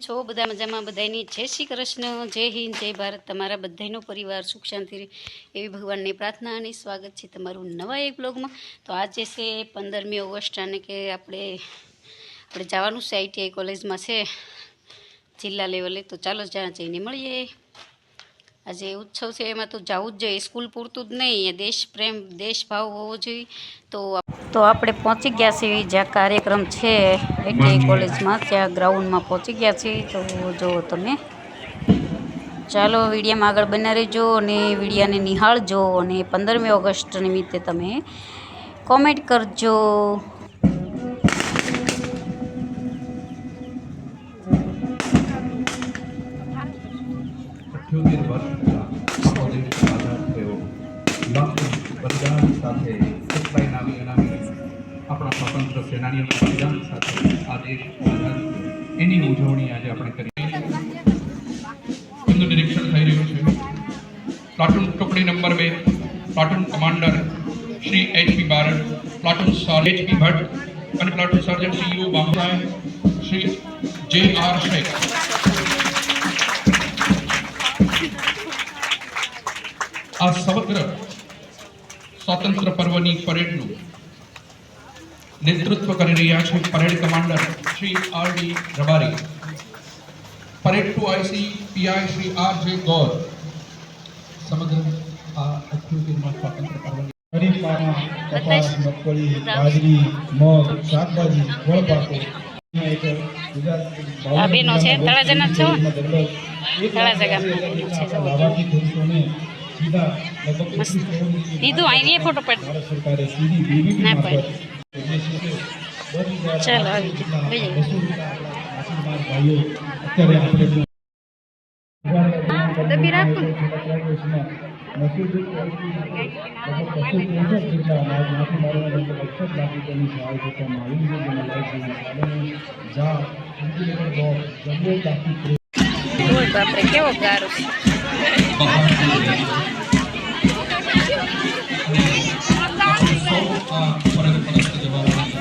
છો? બધા મજામાં? બધાની જય શ્રી કૃષ્ણ, જય હિન્દ, જય ભારત. તમારા બધાનો પરિવાર સુખ શાંતિ એવી ભગવાનની પ્રાર્થના અને સ્વાગત છે તમારું નવા એક બ્લોગમાં તો આજે છે પંદરમી ઓગસ્ટ અને કે આપણે આપણે જવાનું છે આઈટીઆઈ કોલેજમાં છે જિલ્લા લેવલે. તો ચાલો જ્યાં જઈને મળીએ. આજે ઉત્સવ છે એમાં તો જવું જ જોઈએ. સ્કૂલ પૂરતું જ નહીં દેશ પ્રેમ દેશ ભાવ હોવો જોઈએ. તો તો આપણે પહોંચી ગયા છીએ જ્યાં કાર્યક્રમ છે આઈટીઆઈ કોલેજમાં ત્યાં ગ્રાઉન્ડમાં પહોંચી ગયા છીએ. તો જુઓ તમે ચાલો વિડીયામાં આગળ બના રહેજો અને વિડીયાને નિહાળજો અને પંદરમી ઓગસ્ટ નિમિત્તે તમે કોમેન્ટ કરજો. અઠ્યોતેર થયો. બલિદાન સાથે સત્તાઈ નામી અનામી આપણા સ્વતંત્ર સેનાનીઓના બલિદાન સાથે આ દેશ એની ઉજવણી આજે આપણે કરી. એમનું નિરીક્ષણ થઈ રહ્યું છે. પ્લાટૂન ટુકડી નંબર બે, platoon commander Shri H P Barad, platoon sir H P Bhatt અને platoon surgeon CEO Baburai Shri J R Shaikh. આ સમગ્ર સ્વાતંત્ર્ય પર્વની પરેડનું નેતૃત્વ કરી રહ્યા છે parade commander Shri R D Rabari parade two IC PI Shri R J Gaur સમગ્ર આ અઠ્યોતેરમાં સ્વાતંત્ર્ય પર્વની હરીફામાં કપાસ મગફળી બાજરી મગ શાકભાજી ફળ પાકો અહીંયા એક ગુજરાત આ બેનો છે, તળાજાના જ છો? દરરોજ એક તળાજા લાખ ગામના બેનો છે, આપણા લાભાર્થી ખેડૂતોને સીધા લગભગ મસ્ત. 25 કરોડ રૂપિયા દીધું અહીં એ ફોટો પડ ભારત સરકારે સીધી DBT ના મારફત પડે. ઉદ્દેશ્ય છે દર હજાર ચાલો, આવી ગયું. બાપરે કેવો ગારો છે સૌ આ ફરજ પરસ્ત જવાબદારી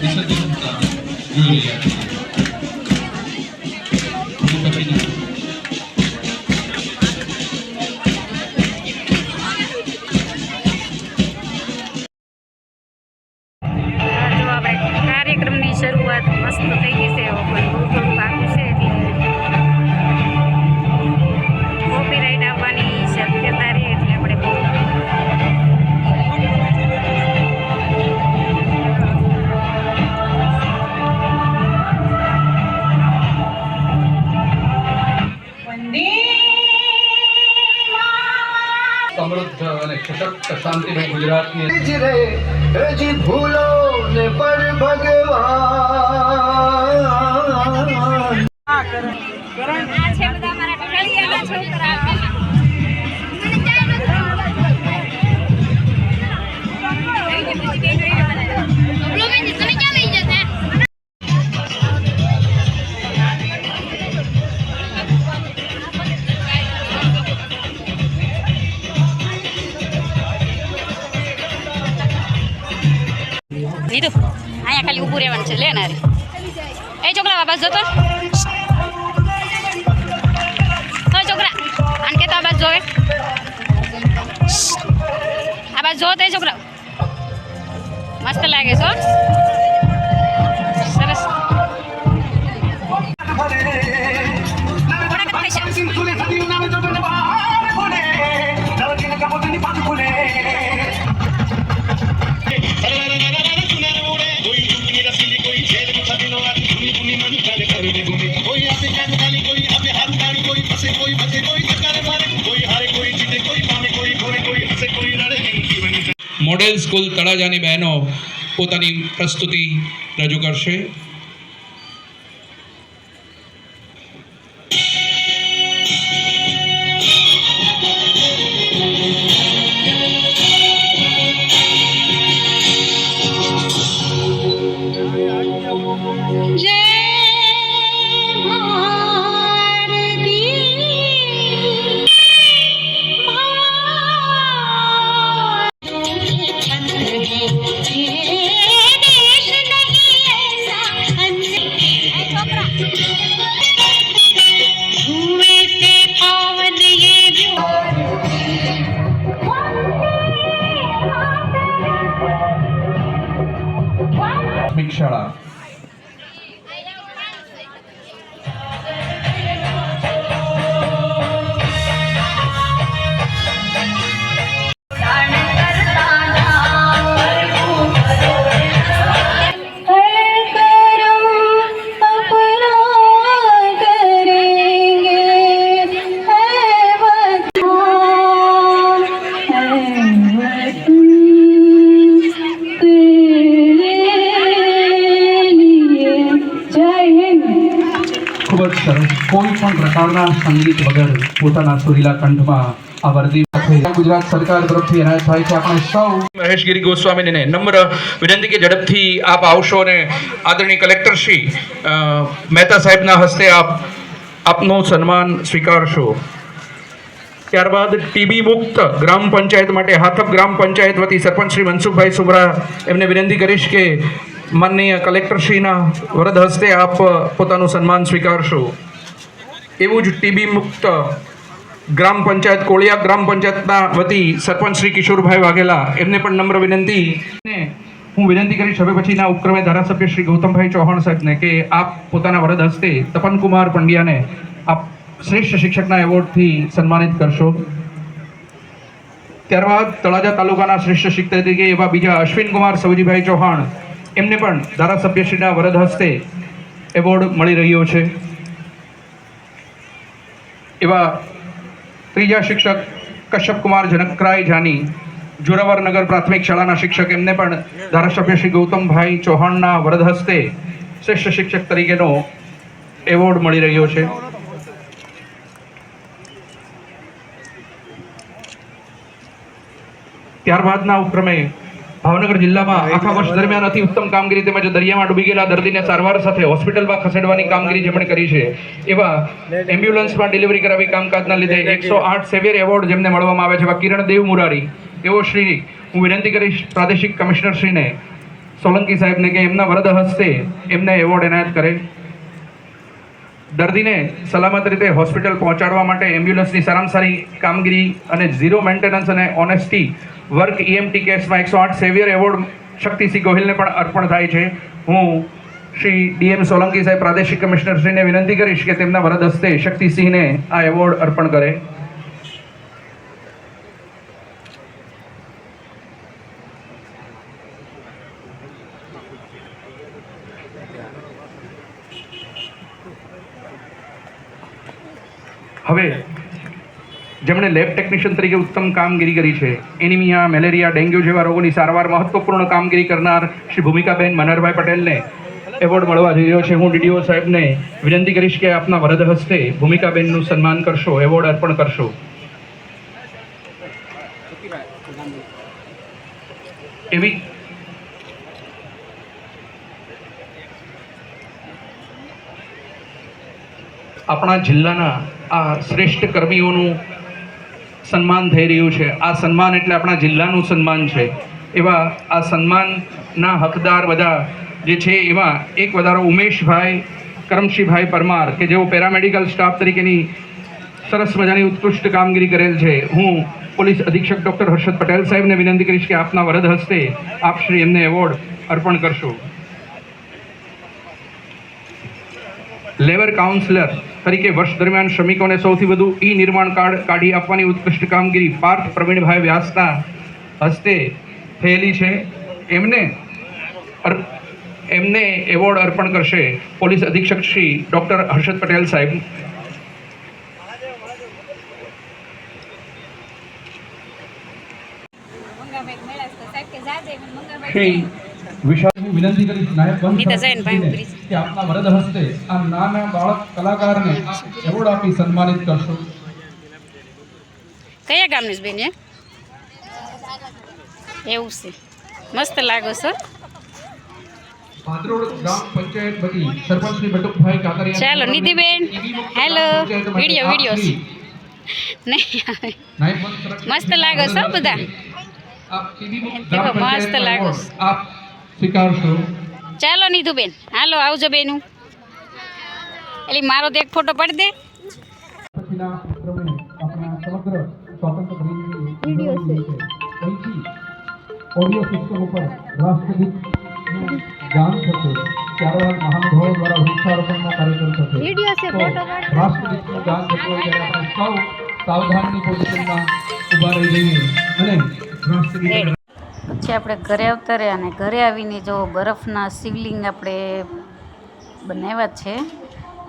વિસર્જન થતા જોઈ રહ્યા છીએ એ પછીના આ જો આપણે કાર્યક્રમની શરૂઆત મસ્ત થઈ ગઈ છે હવે પણ બહુ થોડું સમૃદ્ધ અને સશક્ત શાંતિમય ગુજરાતની જ રે હજી ભૂલો ને પર ભગવાન. ઊભું રહેવાનું છે લે ના રે એ છોકરા બાબા જોતો ઓય છોકરા આને કે તો આ બાજુ જોવે? આ બાજુ જો તે છોકરા મસ્ત લાગે છો સરસ. પૈસા મોડેલ સ્કૂલ તળાજાની બહેનો પોતાની પ્રસ્તુતિ રજૂ કરશે. પ્રકારના સંગીત વગર પોતાના સુરીલા કંઠમાં આ વર્દી ગુજરાત સરકાર તરફથી એનાયત થાય છે. આપણે સૌ મહેશગીરી ગોસ્વામીને નમ્ર વિનંતી કે ઝડપથી આપ આવશો અને આદરણીય કલેક્ટર શ્રી મહેતા સાહેબના હસ્તે આપ, આપનું સન્માન સ્વીકારશો. ત્યારબાદ ટીબી મુક્ત ગ્રામ પંચાયત માટે, હાથપ ગ્રામ પંચાયત વતી સરપંચ શ્રી મનસુખભાઈ સુમરા એમને વિનંતી કરીશ કે માનનીય કલેક્ટરશ્રીના વરદ હસ્તે આપ પોતાનું સન્માન સ્વીકારશો. એવું જ ટીબી મુક્ત ગ્રામ પંચાયત કોળિયા ગ્રામ પંચાયતના વતી સરપંચ શ્રી કિશોરભાઈ વાઘેલા, એમને પણ નમ્ર વિનંતી હું વિનંતી કરીશ હવે પછીના ઉપક્રમે ધારાસભ્ય શ્રી ગૌતમભાઈ ચૌહાણ સાહેબને કે આપ પોતાના વરદ હસ્તે તપનકુમાર પંડ્યાને આપ શ્રેષ્ઠ શિક્ષકના એવોર્ડથી સન્માનિત કરશો. ત્યારબાદ તળાજા તાલુકાના શ્રેષ્ઠ શિક્ષક તરીકે એવા બીજા અશ્વિનકુમાર સવજીભાઈ ચૌહાણ, એમને પણ ધારાસભ્યશ્રીના વરદ હસ્તે એવોર્ડ મળી રહ્યો છે. એવા ત્રીજા શિક્ષક કશ્યપકુમાર જનકરાય જાની જોરાવરનગર પ્રાથમિક શાળાના શિક્ષક, એમને પણ ધારાસભ્ય શ્રી ગૌતમભાઈ ચૌહાણના વરદ હસ્તે શ્રેષ્ઠ શિક્ષક તરીકેનો એવોર્ડ મળી રહ્યો છે. ત્યારબાદના ઉપક્રમે ભાવનગર જિલ્લામાં આખા વર્ષ દરમિયાન અતિ ઉત્તમ કામગીરી તેમજ દરિયામાં ડૂબી ગયેલા દર્દીને સારવાર સાથે હોસ્પિટલમાં ખસેડવાની કામગીરી જેમણે કરી છે. એવા એમ્બ્યુલન્સમાં ડિલિવરી કરાવી કામકાજના લીધે એકસો આઠ સેવિયર એવોર્ડ જેમને મળવામાં આવે છે. એવા કિરણ દેવ મુરારી એવો શ્રી, હું વિનંતી કરીશ પ્રાદેશિક કમિશનર શ્રીને સોલંકી સાહેબને કે એમના વરદ હસ્તે એમને એવોર્ડ એનાયત કરે. દર્દીને સલામત રીતે હોસ્પિટલ પહોંચાડવા માટે એમ્બ્યુલન્સની સારામાં સારી કામગીરી અને ઝીરો મેન્ટેનન્સ અને ઓનેસ્ટી વર્ક ઈએમટી કેસમાં એકસો આઠ સેવિયર એવોર્ડ શક્તિસિંહ ગોહિલને પણ અર્પણ થાય છે. હું શ્રી ડીએમ સોલંકી સાહેબ પ્રાદેશિક કમિશનર શ્રીને વિનંતી કરીશ કે તેમના વરદ હસ્તે શક્તિસિંહને આ એવોર્ડ અર્પણ કરે. હવે, જેમણે લેબ ટેકનિશિયન તરીકે ઉત્તમ કામગીરી કરી છે, એનિમિયા, મેલેરિયા, ડેન્ગ્યુ જેવા રોગોની સારવાર મહત્વપૂર્ણ કામગીરી કરનાર શ્રી ભૂમિકાબેન મનહરભાઈ પટેલને એવોર્ડ મળવા જઈ રહ્યો છે. હું ડીડીઓ સાહેબને વિનંતી કરીશ કે આપના વરદ હસ્તે ભૂમિકાબેનનું સન્માન કરશો એવોર્ડ અર્પણ કરશો. એવી આપણા જિલ્લાના આ શ્રેષ્ઠ કર્મીઓનું સન્માન થઈ રહ્યું છે. આ સન્માન એટલે આપણા જિલ્લાનું સન્માન છે. એવા આ સન્માનના હકદાર બધા જે છે એમાં એક વધારો ઉમેશભાઈ, કરમશીભાઈ પરમાર કે જેઓ પેરામેડિકલ સ્ટાફ તરીકેની સરસ મજાની ઉત્કૃષ્ટ કામગીરી કરેલ છે. હું પોલીસ અધિક્ષક ડૉક્ટર હર્ષદ પટેલ સાહેબને વિનંતી કરીશ કે આપના વરદ હસ્તે આપ શ્રી એમને એવોર્ડ અર્પણ કરશો. લેબર કાઉન્સિલર તરીકે વર્ષ દરમિયાન શ્રમિકોને સૌથી વધુ ઈ નિર્માણ કાર્ડ કાઢી આપવાની ઉત્કૃષ્ટ કામગીરી પાર્થ પ્રવીણભાઈ વ્યાસના હસ્તે થયેલી છે. એમને એમને એવોર્ડ અર્પણ કરશે પોલીસ અધિક્ષક શ્રી ડૉક્ટર હર્ષદ પટેલ સાહેબ. શ્રી વિનંતી કરીશ નાયબ વન નીતા જૈન ભાઈ સંરક્ષકશ્રીને ઉભરી છે. કે આપના વરદ હસ્તે આ નાના બાળક કલાકારને એવોર્ડ આપી સન્માનિત કરશો કયા ગામની છે બેન એ એવું છે મસ્ત લાગો છો ભાદરોડ ગ્રામ પંચાયત વતી સરપંચ શ્રી બટુકભાઈ કાકરિયા ચાલો, નિધિબેન. હેલો. Video, video. નહીં આવે નાયબ વન સંરક્ષક મસ્ત લાગો છો બધા આપ ટીવી એમ ગ્રામ કેવો મસ્ત પંચાયતનો લાગો એવોર્ડ આપ સ્વીકારશો ચાલો નીધુબેન હાલો આવજો બેનું એટલે મારો તો એક ફોટો પડી દે. ઓડિયો સિસ્ટમ ઉપર રાષ્ટ્રગીતનું ગાન થશે. ત્યારબાદ મહાનુભાવો દ્વારા વૃક્ષારોપણનો કાર્યક્રમ થશે. વીડિયો છે, તો ફોટો પાડ. રાષ્ટ્રગીતનું ગાન થતું હોય ત્યારે આપણે સૌ સાવધાનની પોઝિશનમાં ઊભા રહી જઈએ અને રાષ્ટ્રગીત પછી આપણે ઘરે આવતા રહ્યા અને ઘરે આવીને જો બરફના શિવલિંગ આપણે બનાવ્યા છે.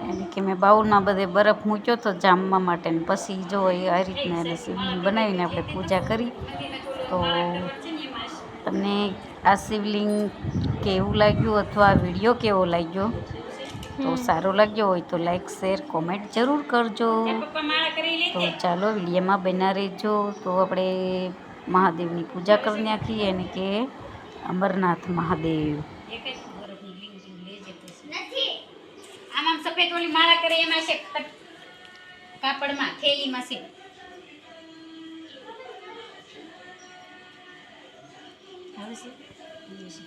એટલે કે મેં બાઉલમાં બધે બરફ મૂક્યો તો જામવા માટે ને પછી જો એ આ રીતના એને શિવલિંગ બનાવીને આપણે પૂજા કરી. તો તમને આ શિવલિંગ કેવું લાગ્યું અથવા વીડિયો કેવો લાગ્યો? તો સારો લાગ્યો હોય તો લાઈક, શેર, કોમેન્ટ જરૂર કરજો. તો ચાલો વિડીયોમાં બના રહેજો. તો આપણે મહાદેવની પૂજા કરી નાખીએ અને કે અમરનાથ મહાદેવ આમ આમ સફેદ ઓલી માળા કરે એમાં છે કટ- કાપડમાં થેલીમાં છે. આવે છે? આવે છે.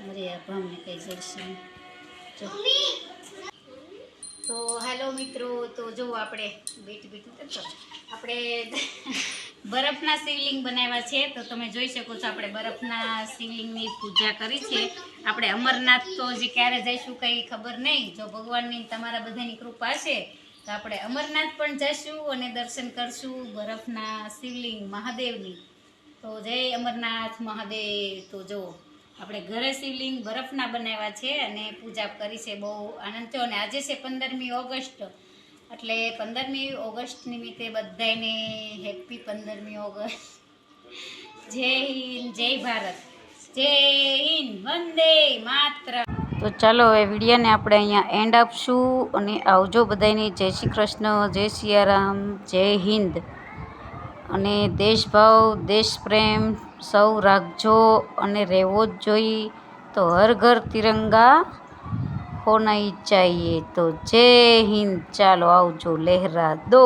અરે આ ભાવને કઈ જશે તો હેલો મિત્રો, તો જો આપણે બેટ બેટ તો આપણે બરફના શિવલિંગ બનાવ્યા છે, તો તમે જોઈ શકો છો આપણે બરફના શિવલિંગની પૂજા કરી છે. આપણે અમરનાથ તો જે ક્યારે જઈશું કંઈ ખબર નહીં. જો ભગવાનની તમારા બધાની કૃપા છે, તો આપણે અમરનાથ પણ જઈશું અને દર્શન કરશું બરફના શિવલિંગ મહાદેવની. તો જય અમરનાથ મહાદેવ. તો જો આપણે ઘરે શિવલિંગ બરફના બનાવ્યા છે અને પૂજા કરી છે બહુ આનંદ થયો. અને આજે છે પંદરમી ઓગસ્ટ. એટલે પંદરમી ઓગસ્ટ નિમિત્તે બધાને હેપી પંદરમી ઓગસ્ટ. જય હિન્દ, જય ભારત. જય હિન્દ, વંદે માત્ર તો ચાલો હવે વિડીયોને આપણે અહીંયા એન્ડ આપશું અને આવજો બધાને જય શ્રી કૃષ્ણ, જય સિયારામ, જય હિન્દ. અને દેશભાવ દેશ પ્રેમ સૌ રાખજો અને રહેવો જ જોઈએ તો હર ઘર તિરંગા હોના ચાહીએ તો જય હિન્દ. ચાલો આવજો લહેરા દો.